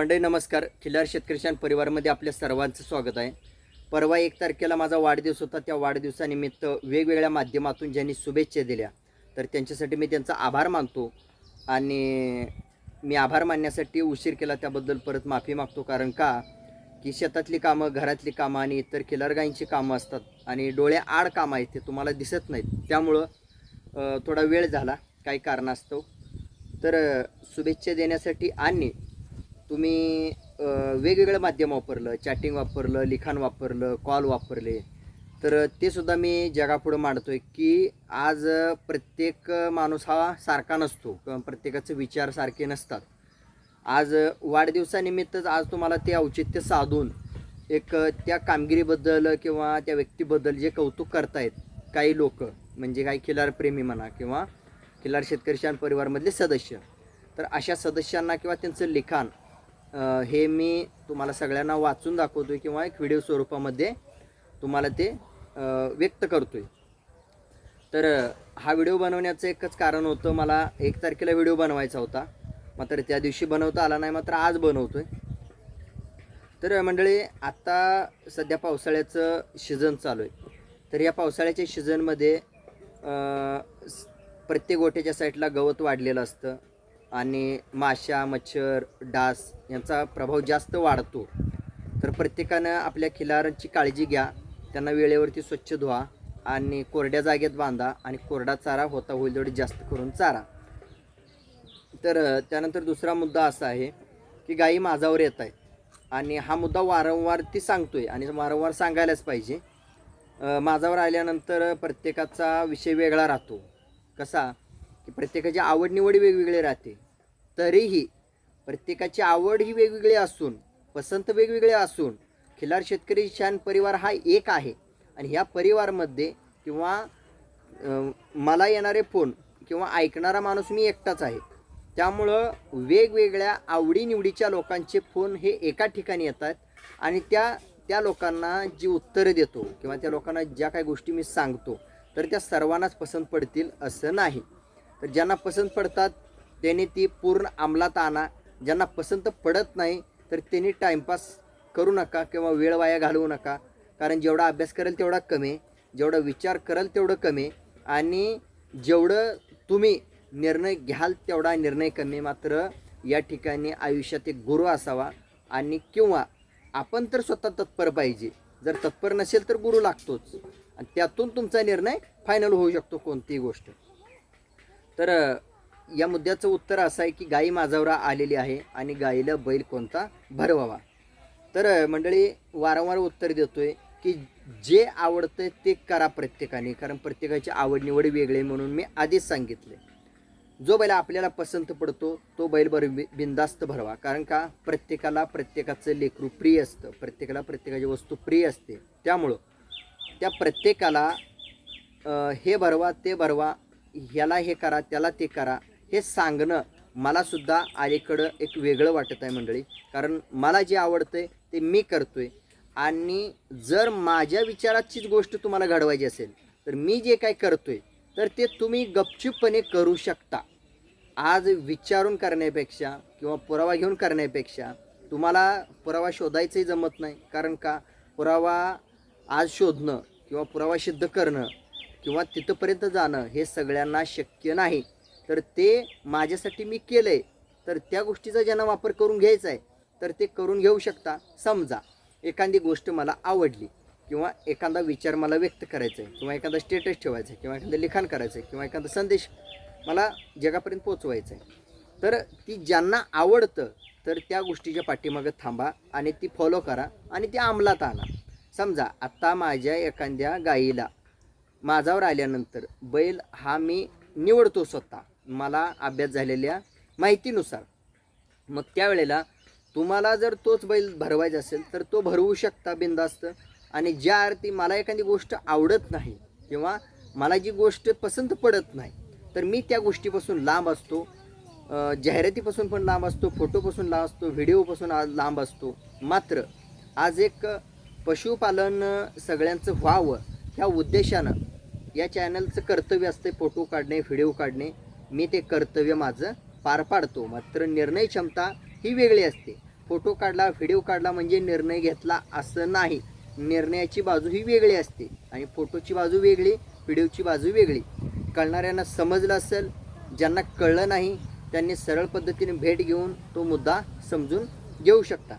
मंडळी नमस्कार. खिल्लार शेतकरी परिवारमध्ये आपल्या सर्वांचं स्वागत आहे. परवा एक तारखेला माझा वाढदिवस होता. त्या वाढदिवसानिमित्त वेगवेगळ्या माध्यमातून ज्यांनी शुभेच्छा दिल्या तर त्यांच्यासाठी मी त्यांचा आभार मानतो आणि मी आभार मानण्यासाठी उशीर केला त्याबद्दल परत माफी मागतो. कारण का? की शेतातली कामं घरातली कामं आणि इतर खिलारगाईंची कामं असतात आणि डोळ्या आड कामं आहेत ते तुम्हाला दिसत नाहीत. त्यामुळं थोडा वेळ झाला. काही कारणास्तव. तर शुभेच्छा देण्यासाठी आणि तुम्ही वेगवेगळं माध्यम वापरलं चॅटिंग वापरलं लिखाण वापरलं कॉल वापरले तर ते सुद्धा मी जगापुढं मांडतोय की आज प्रत्येक माणूस हा सारखा नसतो प्रत्येकाचे विचार सारखे नसतात. आज वाढदिवसानिमित्तच आज तुम्हाला ते औचित्य साधून एक त्या कामगिरीबद्दल किंवा त्या व्यक्तीबद्दल जे कौतुक करतायत काही लोक म्हणजे काही खिलार प्रेमी म्हणा किंवा खिलार शेतकरी परिवारमधले सदस्य तर अशा सदस्यांना किंवा त्यांचं लिखाण हे मी तुम्हाला सगळ्यांना वाचून दाखवतोय किंवा एक व्हिडिओ स्वरूपामध्ये तुम्हाला ते व्यक्त करतो आहे तर हा व्हिडिओ बनवण्याचं एकच कारण होतं मला एक तारखेला व्हिडिओ बनवायचा होता. मात्र त्या दिवशी बनवता आला नाही मात्र आज बनवतो आहे तर मंडळी आत्ता सध्या पावसाळ्याचं सीझन चालू आहे. तर या पावसाळ्याच्या सीझनमध्ये प्रत्येक गोठ्याच्या साईडला गवत वाढलेलं असतं. आणि माशा मच्छर डास यांचा प्रभाव जास्त वाढतो. तर प्रत्येकानं आपल्या खिलारांची काळजी घ्या. त्यांना वेळेवरती स्वच्छ धुवा आणि कोरड्या जागेत बांधा आणि कोरडा चारा होता होईल तेवढी जास्त करून चारा. तर त्यानंतर दुसरा मुद्दा असा आहे की गायी माझावर येत आहेत. आणि हा मुद्दा वारंवार ती सांगतो आहे आणि वारंवार सांगायलाच पाहिजे. माझावर आल्यानंतर प्रत्येकाचा विषय वेगळा राहतो. कसा? की प्रत्येकाची आवडनिवडी वेगवेगळी राहते. तरीही प्रत्येकाची आवड ही वेगवेगळी असून पसंत वेगवेगळे असून खिलार शेतकरी शान परिवार हा एक आहे. आणि ह्या परिवारमध्ये किंवा मला येणारे फोन किंवा ऐकणारा माणूस मी एकटाच आहे. त्यामुळं वेगवेगळ्या आवडीनिवडीच्या लोकांचे फोन हे एका ठिकाणी येतात आणि त्या त्या लोकांना जी उत्तरं देतो किंवा त्या लोकांना ज्या काही गोष्टी मी सांगतो तर त्या सर्वांनाच पसंत पडतील असं नाही. तर ज्यांना पसंत पडतात त्यांनी ती पूर्ण अंमलात आणा. ज्यांना पसंत पडत नाही तर त्यांनी टाईमपास करू नका किंवा वेळ वाया घालवू नका. कारण जेवढा अभ्यास करेल तेवढा कमी जेवढा विचार करेल तेवढं कमी आणि जेवढं तुम्ही निर्णय घ्याल तेवढा निर्णय कमी. मात्र या ठिकाणी आयुष्यात एक गुरु असावा आणि किंवा आपण तर स्वतः तत्पर पाहिजे. जर तत्पर नसेल तर गुरु लागतोच. आणि त्यातून तुमचा निर्णय फायनल होऊ शकतो कोणतीही गोष्ट. तर या मुद्द्याचं उत्तर असं आहे की गाई माझावर आलेली आहे आणि गाईला बैल कोणता? भरवावा. तर मंडळी वारंवार उत्तर देतोय की जे आवडतं ते करा प्रत्येकाने. कारण प्रत्येकाची आवड निवड वेगळी आहे म्हणून मी आधीच सांगितले जो बैल आपल्याला पसंत पडतो तो बैल बर बिंदास्त भरवा. कारण का? प्रत्येकाला प्रत्येकाचं लेकरू प्रिय असतं. प्रत्येकाला प्रत्येकाची वस्तू प्रिय असते. त्यामुळं त्या प्रत्येकाला हे भरवा ते भरवा ह्याला हे करा त्याला ते करा. हे सांगणं मलासुद्धा अलीकडं एक वेगळं वाटत आहे मंडळी. कारण मला जे आवडतंय ते मी करतो आहे आणि जर माझ्या विचाराचीच गोष्ट तुम्हाला घडवायची असेल तर मी जे काय करतो आहे तर ते तुम्ही गपचूपपणे करू शकता. आज विचारून करण्यापेक्षा किंवा पुरावा घेऊन करण्यापेक्षा तुम्हाला पुरावा शोधायचंही जमत नाही. कारण का? पुरावा आज शोधणं किंवा पुरावा सिद्ध करणं किंवा तिथंपर्यंत जाणं हे सगळ्यांना शक्य नाही. तर ते माझ्यासाठी मी केलं आहे तर त्या गोष्टीचा ज्यांना वापर करून घ्यायचा आहे तर ते करून घेऊ शकता. समजा एखादी गोष्ट मला आवडली किंवा एखादा विचार मला व्यक्त करायचा आहे किंवा एखादा स्टेटस ठेवायचा आहे किंवा एखादं लिखाण करायचं आहे किंवा एखादा संदेश मला जगापर्यंत पोचवायचा आहे तर ती ज्यांना आवडतं तर त्या गोष्टीच्या पाठीमागं थांबा आणि ती फॉलो करा आणि ती अंमलात आणा. समजा आत्ता माझ्या एखाद्या गाईला माझावर आल्यानंतर बैल हा मी निवडतो स्वतः. मला अभ्यास झालेल्या माहितीनुसार. मग त्यावेळेला तुम्हाला जर तोच बैल भरवायचा असेल तर तो भरवू शकता बिंदास्त आणि ज्या अर्थी मला एखादी गोष्ट आवडत नाही किंवा मला जी गोष्ट पसंत पडत नाही तर मी त्या गोष्टीपासून लांब असतो. जाहिरातीपासून पण लांब असतो फोटोपासून लांब असतो व्हिडिओपासून आज लांब असतो. मात्र आज एक पशुपालन सगळ्यांचं व्हावं ह्या उद्देशानं या चॅनलचं कर्तव्य असते फोटो काढणे व्हिडिओ काढणे. मी ते कर्तव्य माझं पार पाडतो. मात्र निर्णय क्षमता ही वेगळी असते. फोटो काढला व्हिडिओ काढला म्हणजे निर्णय घेतला असं नाही. निर्णयाची बाजू ही वेगळी असते. आणि फोटोची बाजू वेगळी व्हिडिओची बाजू वेगळी. कळणाऱ्यांना समजलं असेल ज्यांना कळलं नाही त्यांनी सरळ पद्धतीने भेट घेऊन तो मुद्दा समजून घेऊ शकता.